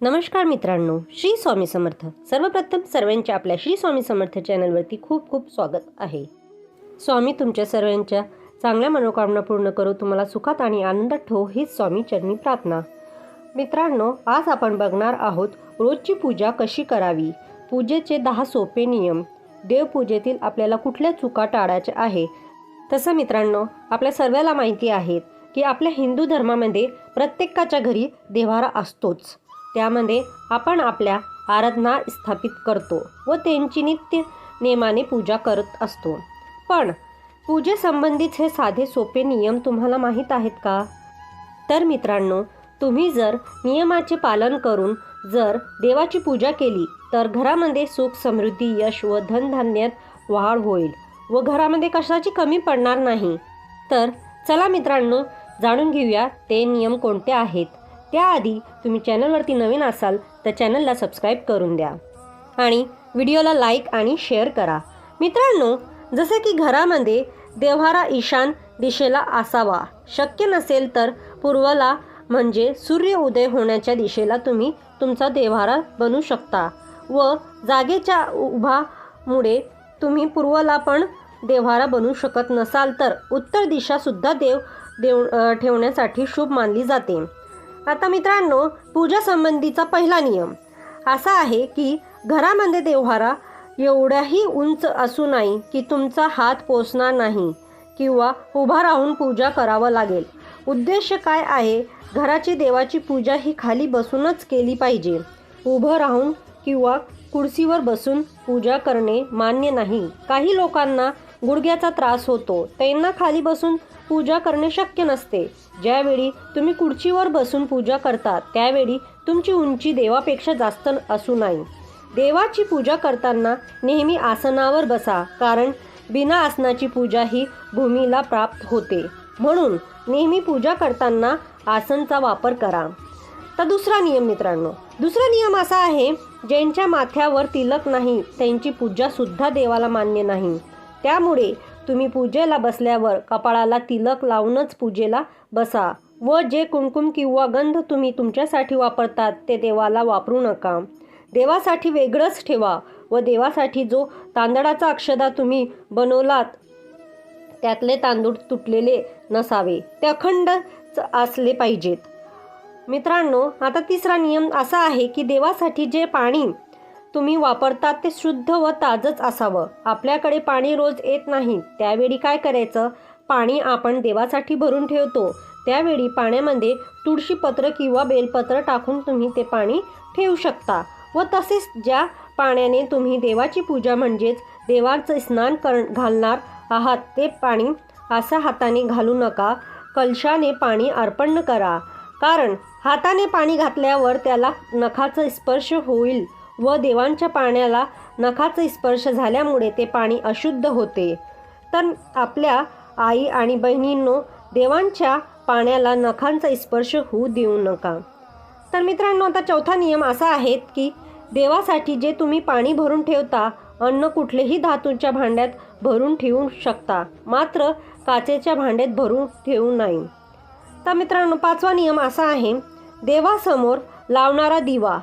नमस्कार मित्रांनो श्री स्वामी समर्थ. सर्वप्रथम सर्वांच्या आपल्या श्री स्वामी समर्थ चॅनलवरती खूप खूप स्वागत आहे. स्वामी तुमच्या सर्वांच्या चांगल्या मनोकामना पूर्ण करू तुम्हाला सुखात आणि आनंदात ठेवू हीच स्वामी चरणी प्रार्थना. मित्रांनो आज आपण बघणार आहोत रोजची पूजा कशी करावी? पूजेचे दहा सोपे नियम. देवपूजेतील आपल्याला कुठल्या चुका टाळायच्या आहे? तसं मित्रांनो आपल्या सर्वाला माहिती आहेत की आपल्या हिंदू धर्मामध्ये प्रत्येकाच्या घरी देवारा असतोच. त्यामध्ये आपण आपल्या आराधना स्थापित करतो व त्यांची नित्य नियमाने पूजा करत असतो. पण पूजेसंबंधित हे साधे सोपे नियम तुम्हाला माहीत आहेत का? तर मित्रांनो तुम्ही जर नियमाचे पालन करून जर देवाची पूजा केली तर घरामध्ये सुख समृद्धी यश व धनधान्यात वाढ होईल व घरामध्ये कशाची कमी पडणार नाही. तर चला मित्रांनो जाणून घेऊया ते नियम कोणते आहेत. त्याआधी तुम्ही चॅनलवरती नवीन असाल तर चॅनलला सबस्क्राईब करून द्या. आणि व्हिडिओला लाईक आणि शेअर करा. मित्रांनो जसे की घरामध्ये देव्हारा ईशान दिशेला असावा शक्य नसेल तर पूर्वला म्हणजे सूर्य उदय होण्याच्या दिशेला तुम्ही तुमचा देव्हारा बनवू शकता व जागेच्या उभामुळे तुम्ही पूर्वला पण देव्हारा बनवू शकत नसाल तर उत्तर दिशासुद्धा देव देव ठेवण्यासाठी शुभ मानली जाते. आता मित्रांनो पूजासंबंधीचा पहिला नियम. असा आहे की घरामध्ये देव्हारा एवढ्याही उंच असू नाही की तुमचा हात पोचणार नाही किंवा उभा राहून पूजा करावं लागेल. उद्देश काय आहे? घराची देवाची पूजा ही खाली बसूनच केली पाहिजे. उभं राहून किंवा कुर्सीवर बसून पूजा करणे मान्य नाही. काही लोकांना गुडघ्याचा त्रास होतो. त्यांना खाली बसून पूजा करणे शक्य नसते. ज्यावेळी तुम्ही खुर्चीवर बसून पूजा करता त्यावेळी तुमची उंची देवापेक्षा जास्त असू नाही. देवाची पूजा करताना नेहमी आसनावर बसा कारण बिना आसनाची पूजा ही भूमीला प्राप्त होते. म्हणून नेहमी पूजा करताना आसनचा वापर करा. तर दुसरा नियम मित्रांनो दुसरा नियम असा आहे ज्यांच्या माथ्यावर तिलक नाही त्यांची पूजासुद्धा देवाला मान्य नाही. त्यामुळे तुम्ही पूजेला बसल्यावर कपाळाला तिलक लावूनच पूजेला बसा व जे कुंकुम किंवा गंध तुम्ही तुमच्यासाठी वापरतात ते देवाला वापरू नका. देवासाठी वेगळंच ठेवा व देवासाठी जो तांदळाचा अक्षदा तुम्ही बनवलात त्यातले तांदूळ तुटलेले नसावे. ते अखंड असले पाहिजेत. मित्रांनो आता तिसरा नियम असा आहे की देवासाठी जे पाणी तुम्ही वापरतात ते शुद्ध व ताजंच असावं. आपल्याकडे पाणी रोज येत नाही. त्यावेळी काय करायचं? पाणी आपण देवासाठी भरून ठेवतो. त्यावेळी पाण्यामध्ये तुळशीपत्र किंवा बेलपत्र टाकून तुम्ही ते पाणी ठेवू शकता. व तसेच ज्या पाण्याने तुम्ही देवाची पूजा म्हणजेच देवाचं स्नान कर घालणार आहात ते पाणी असा हाताने घालू नका. कलशाने पाणी अर्पण करा. कारण हाताने पाणी घातल्यावर त्याला नखाचा स्पर्श होईल. व देवांच्या पाण्याला नखाचा स्पर्श झाल्यामुळे ते पाणी अशुद्ध होते. तर आपल्या आई आणि बहिणींनो देवांच्या पाण्याला नखांचा स्पर्श होऊ देऊ नका. तर मित्रांनो आता चौथा नियम असा आहे की देवासाठी जे तुम्ही पाणी भरून ठेवता अन्न कुठलेही धातूच्या भांड्यात भरून ठेवू शकता मात्र काचेच्या भांड्यात भरून ठेवू नाही. तर मित्रांनो पाचवा नियम असा आहे देवासमोर लावणारा दिवा.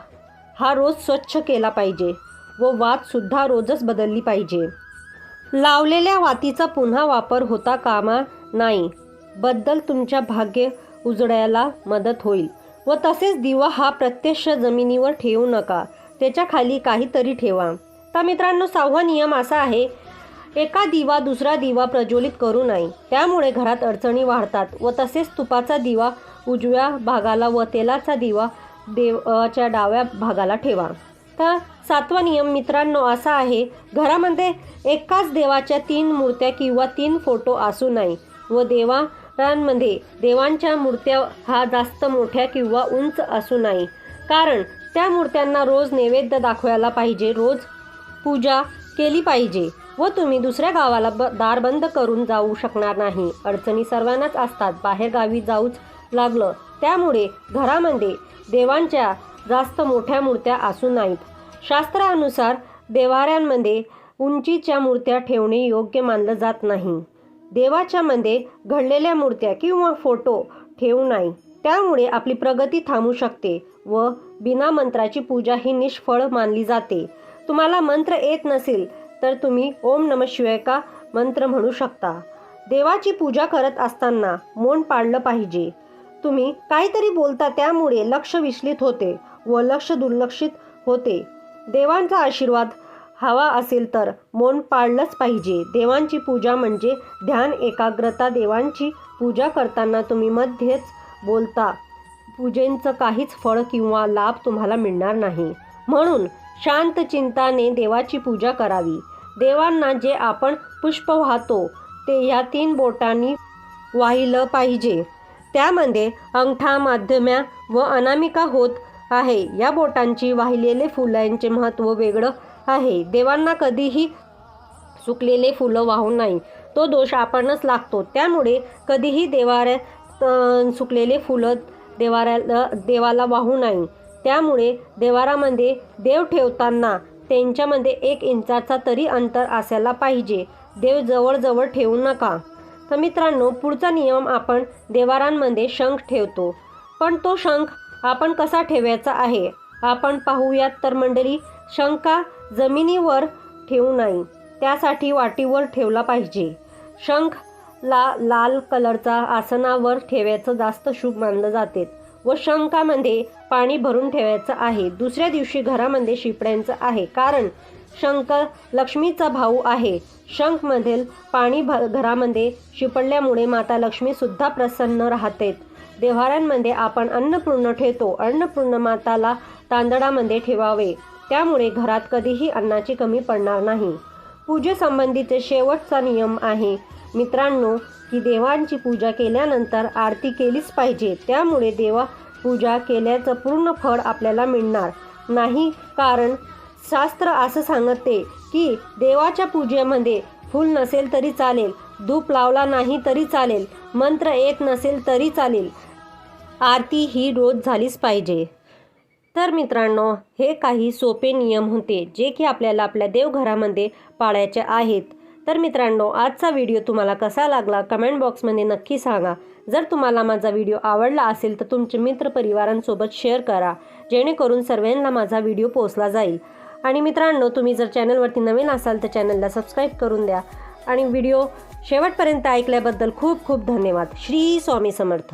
हा रोज स्वच्छ केला पाहिजे व वातसुद्धा रोजच बदलली पाहिजे. लावलेल्या वातीचा पुन्हा वापर होता कामा नाही. बद्दल तुमच्या भाग्य उजडायला मदत होईल. व तसेच दिवा हा प्रत्यक्ष जमिनीवर ठेवू नका. त्याच्याखाली काहीतरी ठेवा. तर मित्रांनो सहावा नियम असा आहे एका दिवा दुसरा दिवा प्रज्वलित करू नये. त्यामुळे घरात अडचणी वाढतात व तसेच तुपाचा दिवा उजव्या भागाला व तेलाचा दिवा देवाच्या डाव्या भागाला ठेवा. तर सातवा नियम मित्रांनो असा आहे घरामध्ये एकाच देवाच्या तीन मूर्त्या किंवा तीन फोटो असू नये व देवांमध्ये देवांच्या मूर्त्या हा जास्त मोठ्या किंवा उंच असू नये. कारण त्या मूर्त्यांना रोज नैवेद्य दाखवायला पाहिजे रोज पूजा केली पाहिजे व तुम्ही दुसऱ्या गावाला ब दार बंद करून जाऊ शकणार नाही. अडचणी सर्वांनाच असतात. बाहेर गावी जाऊच लागलं. त्यामुळे घरामध्ये देवांच्या जास्त मोठ्या मूर्त्या असू नाहीत. शास्त्रानुसार देवाऱ्यांमध्ये उंचीच्या मूर्त्या ठेवणे योग्य मानलं जात नाही. देवाच्या मध्ये घडलेल्या मूर्त्या किंवा फोटो ठेवू नाही. त्यामुळे आपली प्रगती थांबू शकते व बिना मंत्राची पूजा ही निष्फळ मानली जाते. तुम्हाला मंत्र येत नसेल तर तुम्ही ओम नम शिवाय का मंत्र म्हणू शकता? देवाची पूजा करत असताना मौन पाळलं पाहिजे. तुम्ही काहीतरी बोलता त्यामुळे लक्ष विचलित होते व लक्ष दुर्लक्षित होते. देवांचा आशीर्वाद हवा असेल तर मौन पाळलंच पाहिजे. देवांची पूजा म्हणजे ध्यान एकाग्रता. देवांची पूजा करताना तुम्ही मध्येच बोलता. पूजेंचं काहीच फळ किंवा लाभ तुम्हाला मिळणार नाही. म्हणून शांत चिंताने देवाची पूजा करावी. देवांना जे आपण पुष्प वाहतो ते ह्या तीन बोटांनी वाहिलं पाहिजे. त्यामध्ये अंगठा माध्यम्या व अनामिका होत आहे. या बोटांची वाहिलेले फुलांचे महत्त्व वेगळं आहे. देवांना कधीही सुकलेले फुलं वाहू नाही. तो दोष आपणच लागतो. त्यामुळे कधीही देवाऱ्यात सुकलेले फुलं देवाऱ्याला देवाला वाहू नाही. त्यामुळे देवारामध्ये देव ठेवताना त्यांच्यामध्ये एक इंचाचा तरी अंतर असायला पाहिजे. देव जवळजवळ ठेवू नका. तर मित्रांनो पुढचा नियम आपण देवारांमध्ये शंख ठेवतो. पण तो शंख आपण कसा ठेवायचा आहे? आपण पाहूयात तर मंडळी शंका जमिनीवर ठेवू नाही त्यासाठी वाटीवर ठेवला पाहिजे. शंख ला लाल कलरचा आसनावर ठेवायचं जास्त शुभ मानलं जाते व शंखामध्ये पाणी भरून ठेवायचं आहे. दुसऱ्या दिवशी घरामध्ये शिपड्यांचं आहे. कारण शंख लक्ष्मीचा भाऊ आहे. शंखमधील पाणी भ घरामध्ये शिपडल्यामुळे माता लक्ष्मीसुद्धा प्रसन्न राहते देव्हाऱ्यांमध्ये आपण अन्नपूर्ण ठेवतो. अन्नपूर्ण माताला तांदळामध्ये ठेवावे. त्यामुळे घरात कधीही अन्नाची कमी पडणार नाही. पूजेसंबंधीचे शेवटचा नियम आहे. मित्रांनो की देवांची पूजा केल्यानंतर आरती केलीच पाहिजे. त्यामुळे देवा पूजा केल्याचं पूर्ण फळ आपल्याला मिळणार. नाही कारण शास्त्र असं सांगते की देवाच्या पूजेमध्ये फूल नसेल तरी चालेल धूप लावला नाही तरी चालेल मंत्र येत नसेल तरी चालेल. आरती ही रोज झालीच पाहिजे. तर मित्रांनो हे काही सोपे नियम होते जे की आपल्याला आपल्या देवघरामध्ये पाळायचे आहेत. तर मित्रांनो आजचा व्हिडिओ तुम्हाला कसा लागला कमेंट बॉक्समध्ये नक्की सांगा. जर तुम्हाला माझा व्हिडिओ आवडला असेल तर तुमचे मित्रपरिवारांसोबत शेअर करा जेणेकरून सर्वांना माझा व्हिडिओ पोचला जाईल. आणि मित्रांनो तुम्ही जर चॅनलवरती नवीन असाल तर चॅनलला सबस्क्राईब करून द्या. आणि व्हिडिओ शेवटपर्यंत ऐकल्याबद्दल खूप खूप धन्यवाद. श्री स्वामी समर्थ.